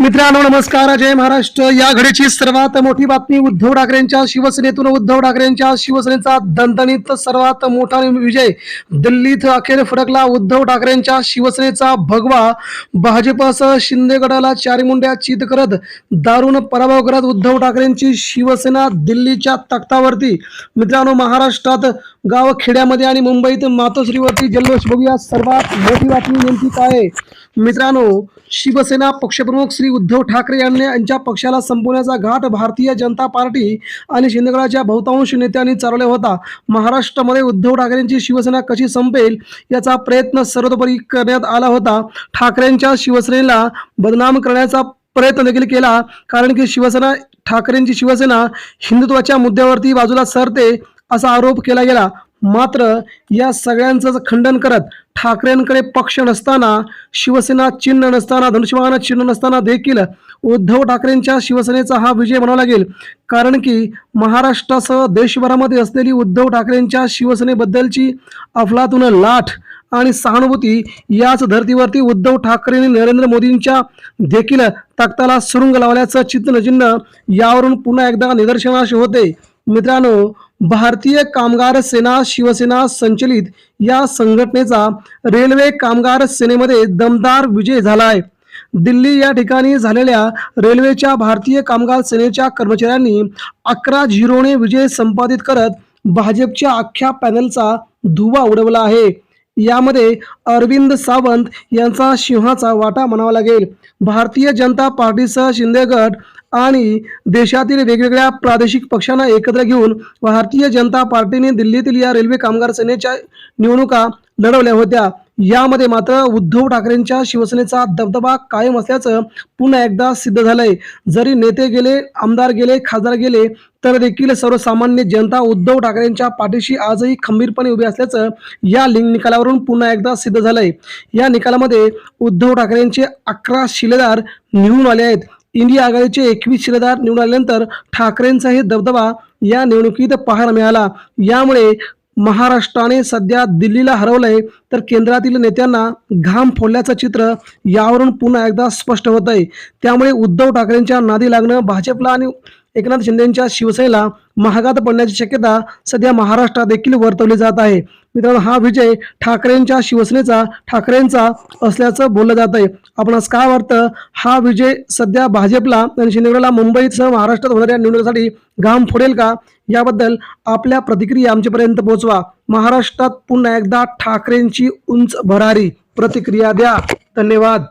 मित्रांनो नमस्कार. जय महाराष्ट्र. या घडीची सर्वात मोठी बातमी उद्धव ठाकरेंच्या शिवसेनेतून. उद्धव ठाकरेंच्या शिवसेनेचा दणदणीत सर्वात मोठा विजय. दिल्लीत अखेर फडकला उद्धव ठाकरेंच्या शिवसेनेचा भगवा. भाजपसह शिंदे गटाला चित करत दारुण पराभव करत उद्धव ठाकरेंची शिवसेना दिल्लीच्या तख्तावरती. मित्रांनो महाराष्ट्रात गाव खेड्यामध्ये आणि मुंबईत मातोश्रीवरती जल्लोष बघूया. सर्वात मोठी बातमी नेमकी काय आहे? मित्रांनो शिवसेना पक्षप्रमुख श्री उद्धव ठाकरे यांनी यांच्या पक्षाला संपवण्याचा घाट भारतीय जनता पार्टी आणि शिंदेगडाच्या बहुतांश नेत्यांनी चालवला होता. महाराष्ट्रामध्ये उद्धव ठाकरेंची शिवसेना कशी संपेल याचा प्रयत्न सर्वतोपरी करण्यात आला होता. ठाकरेंच्या शिवसेनेला बदनाम करण्याचा प्रयत्न देखील केला कारण की शिवसेना ठाकरेंची शिवसेना हिंदुत्वाच्या मुद्द्यावरती बाजूला सरते. असा आरोप केला गेला. मात्र या सगळ्यांचं खंडन करत ठाकरेंकडे पक्ष नसताना शिवसेना चिन्ह नसताना धनुष्यबाण चिन्ह नसताना देखील उद्धव ठाकरेंच्या शिवसेनेचा हा विजय म्हणावा लागेल. कारण की महाराष्ट्रासह देशभरामध्ये असलेली उद्धव ठाकरेंच्या शिवसेनेबद्दलची अफलातून लाठ आणि सहानुभूती याच धर्तीवरती उद्धव ठाकरेंनी नरेंद्र मोदींच्या देखील तख्ताला सुरुंग लावल्याचं चिन्ह यावरून पुन्हा एकदा निदर्शनाशी होते. मित्रांनो भारतीय कामगार सेना शिवसेना संचलित या संघटनेचा रेल्वे कामगार सेनेमध्ये दमदार विजय झाला आहे दिल्ली या ठिकाणी झालेल्या रेल्वेच्या भारतीय कामगार सेनेच्या कर्मचाऱ्यांनी अकरा झिरोने विजय संपादित करत भाजपच्या अख्ख्या पॅनलचा धुवा उडवला आहे. यामध्ये अरविंद सावंत यांचा सिंहाचा वाटा म्हणावा लागेल. भारतीय जनता पार्टीसह शिंदे गट आणि देशातील वेगवेगळ्या प्रादेशिक पक्षांना एकत्र घेऊन भारतीय जनता पार्टीने दिल्लीतील या रेल्वे कामगार सेनेच्या निवडणुका लढवल्या होत्या. यामध्ये मात्र उद्धव ठाकरेंच्या शिवसेनेचा दबदबा कायम असल्याचं पुन्हा एकदा सिद्ध झालंय. जरी नेते गेले आमदार गेले खासदार गेले तर देखील सर्वसामान्य जनता उद्धव ठाकरेंच्या पाठीशी आजही खंबीरपणे उभी असल्याचं या लिंग निकालावरून पुन्हा एकदा सिद्ध झालंय. या निकालामध्ये उद्धव ठाकरेंचे अकरा शिलेदार निवडून आले आहेत. इंडिया आघाडीचे एकवीस शिलेदार निवडून आल्यानंतर ठाकरेंचाही दबदबा या निवडणुकीत पाहायला मिळाला. यामुळे महाराष्ट्राने सध्या दिल्लीला हरवलंय. तर केंद्रातील नेत्यांना घाम फोडल्याचं चित्र यावरून पुन्हा एकदा स्पष्ट होत आहे त्यामुळे उद्धव ठाकरेंच्या नादी लागणं भाजपला आणि एकनाथ शिंदेच्या शिवसेनेला महागात पडण्याची शक्यता सध्या महाराष्ट्रात देखील वर्तवली जात आहे. मित्रांनो हा विजय ठाकरेंच्या शिवसेनेचा ठाकरेंचा असल्याचं बोललं जात आहे आपणास काय वाटतं? हा विजय सध्या भाजपला आणि शिंदेगडला मुंबईसह महाराष्ट्रात होणाऱ्या निवडणुकीसाठी घाम फोडेल का? याबद्दल आपल्या प्रतिक्रिया आमच्यापर्यंत पोहोचवा. महाराष्ट्रात पुन्हा एकदा ठाकरेंची उंच भरारी. प्रतिक्रिया द्या. धन्यवाद.